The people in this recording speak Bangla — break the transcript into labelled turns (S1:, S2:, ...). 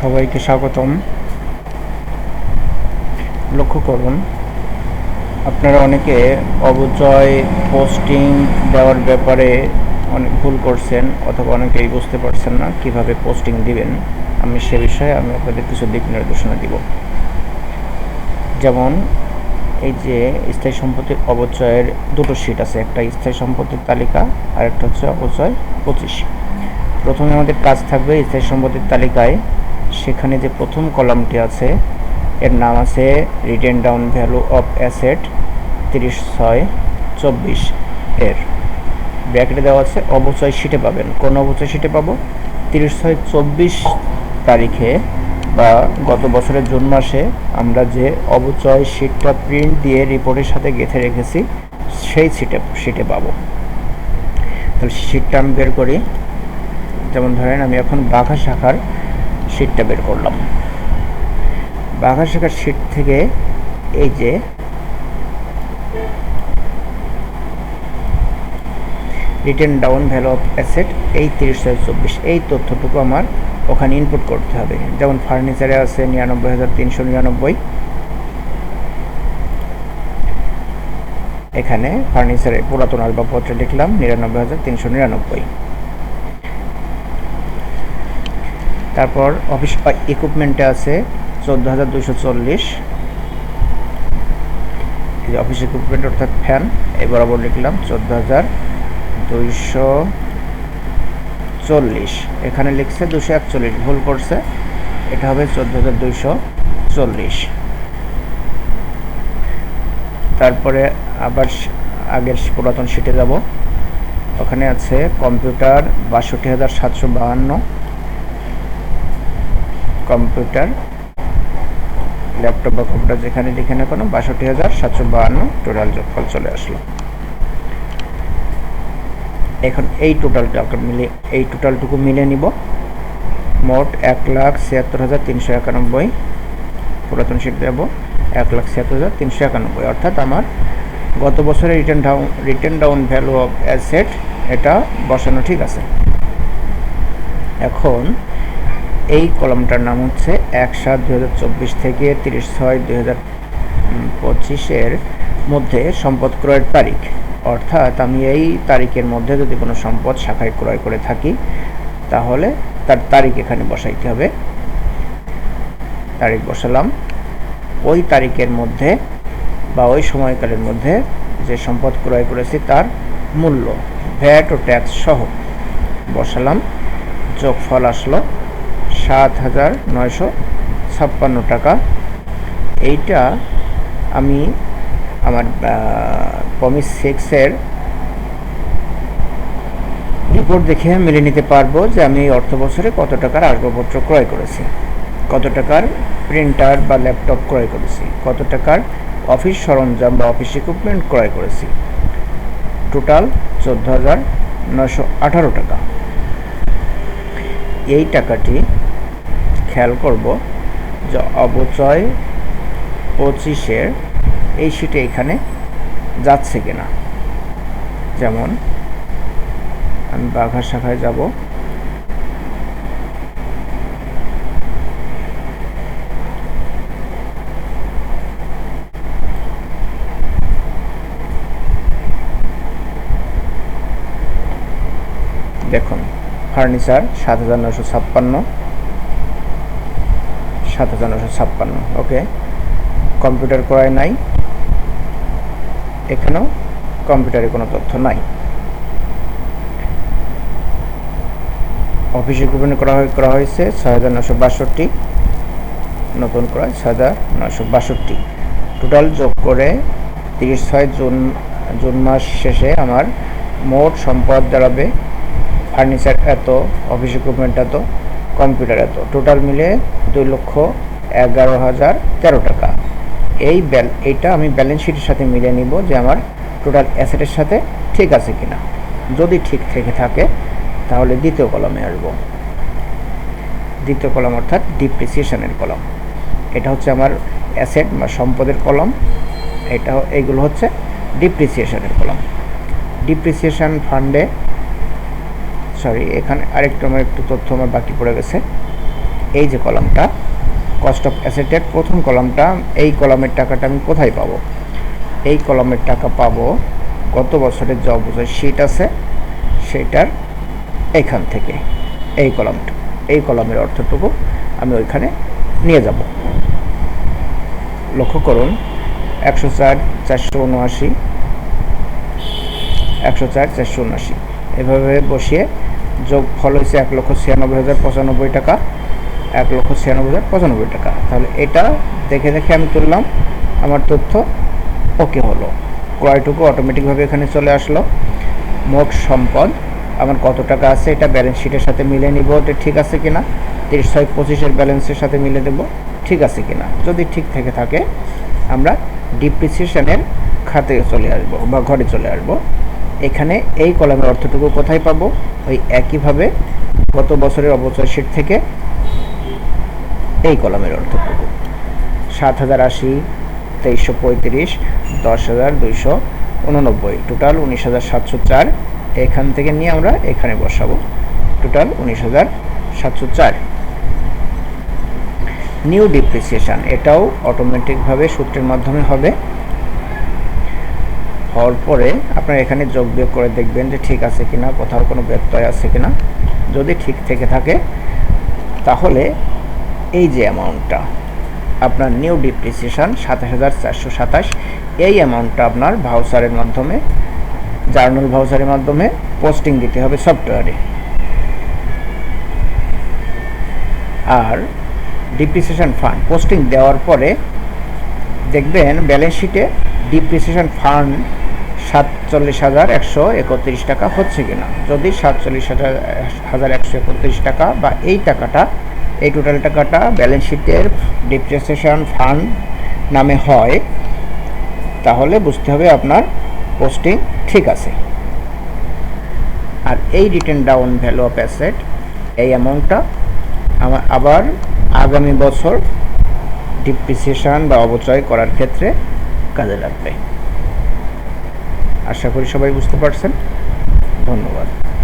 S1: সবাইকে স্বাগতম। লক্ষ্য করুন, আপনারা অনেকে অবচয় পোস্টিং দেওয়ার ব্যাপারে অনেক ভুল করছেন অথবা অনেকেই বুঝতে পারছেন না কীভাবে পোস্টিং দিবেন। আমি সে বিষয়ে আমি আপনাদের কিছু দিক নির্দেশনা দিব। যেমন, এই যে স্থায়ী সম্পত্তির অবচয়ের দুটো শিট আছে, একটা স্থায়ী সম্পত্তির তালিকা আর একটা হচ্ছে অবচয় পঁচিশ প্রথমে আমাদের কাজ থাকবে স্থায়ী সম্পত্তির তালিকায় সেখানে যে প্রথম কলামটি আছে, এর নাম আছে written down value of asset তিরিশ ছয় চব্বিশ এর। ব্র্যাকেটে দেওয়া আছে, অবচয় শিটে পাবেন। কোন অবচয় শিটে পাবো? তিরিশ ছয় চব্বিশ তারিখে বা গত বছরের জুন মাসে আমরা যে অবচয় শিটটা প্রিন্ট দিয়ে রিপোর্টের সাথে গেঁথে রেখেছি, সেই শিটে শিটে পাবো। তাহলে শিটটা আমি বের করি। যেমন ধরেন, আমি এখন বাঘা শাখার শিটটা বের করলাম। বাঘা শাখার শিট থেকে এই যে written down value of asset এই তিরিশ হাজার চব্বিশ। এই তথ্যটুকু আমার ওখানে ইনপুট করতে হবে। যেমন ফার্নিচারে আছে নিরানব্বই হাজার তিনশো নিরানব্বই। এখানে ফার্নিচারে পুরাতন আসবাবপত্রে লিখলাম, নিরানব্বই হাজার তিনশো নিরানব্বই। তারপর অফিস ইকুইপমেন্টে আছে চোদ্দ হাজার দুশো চল্লিশ। অফিস ইকুইপমেন্ট অর্থাৎ ফ্যান এই বরাবর লিখলাম চোদ্দ হাজার দুইশো চল্লিশ। এখানে লিখছে দুশো একচল্লিশ, ভুল করছে। এটা হবে চোদ্দ হাজার দুইশো চল্লিশ। তারপরে আবার আগের পুরাতন সিটে যাব। ওখানে আছে কম্পিউটার বাষট্টি হাজার সাতশো বাহান্ন। কম্পিউটার, ল্যাপটপ বা কম্পিউটার যেখানে লিখে না কোনো বাষট্টি হাজার সাতশো বাহান্ন টোটাল যোগফল চলে আসলো। এখন এই টোটালটা মিলে, এই টোটালটুকু মিলে নিব। মোট এক লাখ ছিয়াত্তর হাজার তিনশো একানব্বই, পুরাতন শিট দেবো, এক লাখ ছিয়াত্তর হাজার তিনশো একানব্বই। অর্থাৎ আমার গত বছরে return down return down value of asset এটা বসানো ঠিক আছে। এখন এই কলমটার নাম হচ্ছে এক সাত দু হাজার চব্বিশ থেকে তিরিশ ছয় দুই হাজার পঁচিশের মধ্যে সম্পদ ক্রয়ের তারিখ। অর্থাৎ আমি এই তারিখের মধ্যে যদি কোনো সম্পদ শাখায় ক্রয় করে থাকি, তাহলে তার তারিখ এখানে বসাইতে হবে। তারিখ বসালাম। ওই তারিখের মধ্যে বা ওই সময়কালের মধ্যে যে সম্পদ ক্রয় করেছি তার মূল্য ভ্যাট ও ট্যাক্স সহ বসালাম। যোগফল আসলো সাত হাজার নয়শো ছাপ্পান্ন টাকা। এইটা আমি আমার পমিস সিক্সের রিপোর্ট দেখে মেনে নিতে পারব যে আমি এই অর্থ বছরে কত টাকার আসবাবপত্র ক্রয় করেছি। কত টাকার প্রিন্টার বা ল্যাপটপ ক্রয় করেছি। কত টাকার অফিস সরঞ্জাম বা অফিস ইকুইপমেন্ট ক্রয় করেছি। টোটাল চোদ্দ হাজার নশো আঠারো টাকা। এই টাকাটি খেয়াল করব যে অবচয় পঁচিশের এই শিটে এখানে যাচ্ছে কিনা। যেমন, আমি বাঘা শাখায় যাব। দেখুন ফার্নিচার সাত হাজার নশো ছাপ্পান্ন। সাত হাজার নশো ছাপ্পান্ন ওকে কম্পিউটার ক্রয় নাই, এখানেও কম্পিউটারে কোনো তথ্য নাই। অফিস ইকুইপমেন্ট করা করা হয়েছে ছয় হাজার নশো বাষট্টি, নতুন ক্রয় ছয় হাজার নশো বাষট্টি। টোটাল যোগ করে তিরিশ ছয় জুন জুন মাস শেষে আমার মোট সম্পদ দাঁড়াবে ফার্নিচার এত অফিস ইকুইপমেন্ট এত কম্পিউটার এত। টোটাল মিলে দুই লক্ষ এগারো হাজার তেরো টাকা। এই এইটা আমি ব্যালেন্স শিটের সাথে মিলিয়ে নিব যে আমার টোটাল অ্যাসেটের সাথে ঠিক আছে কিনা। যদি ঠিক থেকে থাকে, তাহলে দ্বিতীয় কলমে আসব। দ্বিতীয় কলম অর্থাৎ ডিপ্রিসিয়েশনের কলম। এটা হচ্ছে আমার অ্যাসেট বা সম্পদের কলম। এটা এইগুলো হচ্ছে ডিপ্রিসিয়েশনের কলম। ডিপ্রিসিয়েশন ফান্ডে সরি এখানে আরেকটু আমার একটু তথ্য আমার বাকি পড়ে গেছে। এই যে কলামটা কস্ট অফ অ্যাসেটের প্রথম কলামটা, এই কলামের টাকাটা আমি কোথায় পাবো? এই কলামের টাকা পাবো, গত বছরের যে অবচয় শীট আছে, সেটার এখান থেকে, এই কলামটা। এই কলামের অর্থটুকু আমি ওইখানে নিয়ে যাব। লক্ষ্য করুন, একশো চার, চারশো উনআশি, একশো চার, চারশো উনআশি। এভাবে বসিয়ে যোগ ফল হয়েছে এক লক্ষ ছিয়ানব্বই হাজার পঁচানব্বই টাকা। এক লক্ষ ছিয়ানব্বই হাজার পঁচানব্বই টাকা। তাহলে এটা দেখে দেখে আমি তুললাম। আমার তথ্য ওকে হলো। ক্রয়টুকু অটোমেটিকভাবে এখানে চলে আসলো। মোট সম্পদ, আমার কত টাকা আছে এটা ব্যালেন্স শিটের সাথে মিলে নিব যে ঠিক আছে কিনা। তিরিশ ছয় পঁচিশের ব্যালেন্সের সাথে মিলে দেব, ঠিক আছে কিনা। যদি ঠিক থেকে থাকে, আমরা ডিপ্রিসিয়েশনের খাতে চলে আসব বা ঘরে চলে আসব। এখানে এই কলামের অর্থটুকু কোথায় পাবো? ওই একইভাবে গত বছরের অবচয় শিট থেকে এই কলামের অর্থটুকু। সাত হাজার আশি, তেইশশো পঁয়ত্রিশ, দশ হাজার দুইশো উননব্বই। টোটাল উনিশ হাজার সাতশো চার। এখান থেকে নিয়ে আমরা এখানে বসাবো। টোটাল উনিশ হাজার সাতশো চার। নিউ ডিপ্রিসিয়েশন এটাও অটোমেটিকভাবে সূত্রের মাধ্যমে হবে। হওয়ার পরে আপনার এখানে যোগ বিয়োগ করে দেখবেন যে ঠিক আছে কিনা, কোথাও কোনো ব্যত্যয় আছে কিনা। যদি ঠিক থেকে থাকে, তাহলে এই যে অ্যামাউন্টটা আপনার নিউ ডিপ্রিসিয়েশন সাতাশ হাজার চারশো সাতাশ, এই অ্যামাউন্টটা আপনার ভাউচারের মাধ্যমে জার্নাল ভাউচারের মাধ্যমে পোস্টিং দিতে হবে সফটওয়্যারে আর ডিপ্রিসিয়েশন ফান্ড পোস্টিং দেওয়ার পরে দেখবেন ব্যালেন্স শিটে ডিপ্রিসিয়েশন ফান্ড সাতচল্লিশ হাজার একশো একত্রিশ টাকা হচ্ছে কিনা। যদি সাতচল্লিশ হাজার হাজার একশো একত্রিশ টাকা বা এই টাকাটা, এই টোটাল টাকাটা ব্যালেন্স শিটের ডিপ্রিসিয়েশন ফান্ড নামে হয়, তাহলে বুঝতে হবে আপনার পোস্টিং ঠিক আছে। আর এই return down value of asset এই অ্যামাউন্টটা আমার আবার আগামী বছর ডিপ্রিসিয়েশন বা অবচয় করার ক্ষেত্রে কাজে লাগবে। আশা করি সবাই বুঝতে পারছেন। ধন্যবাদ।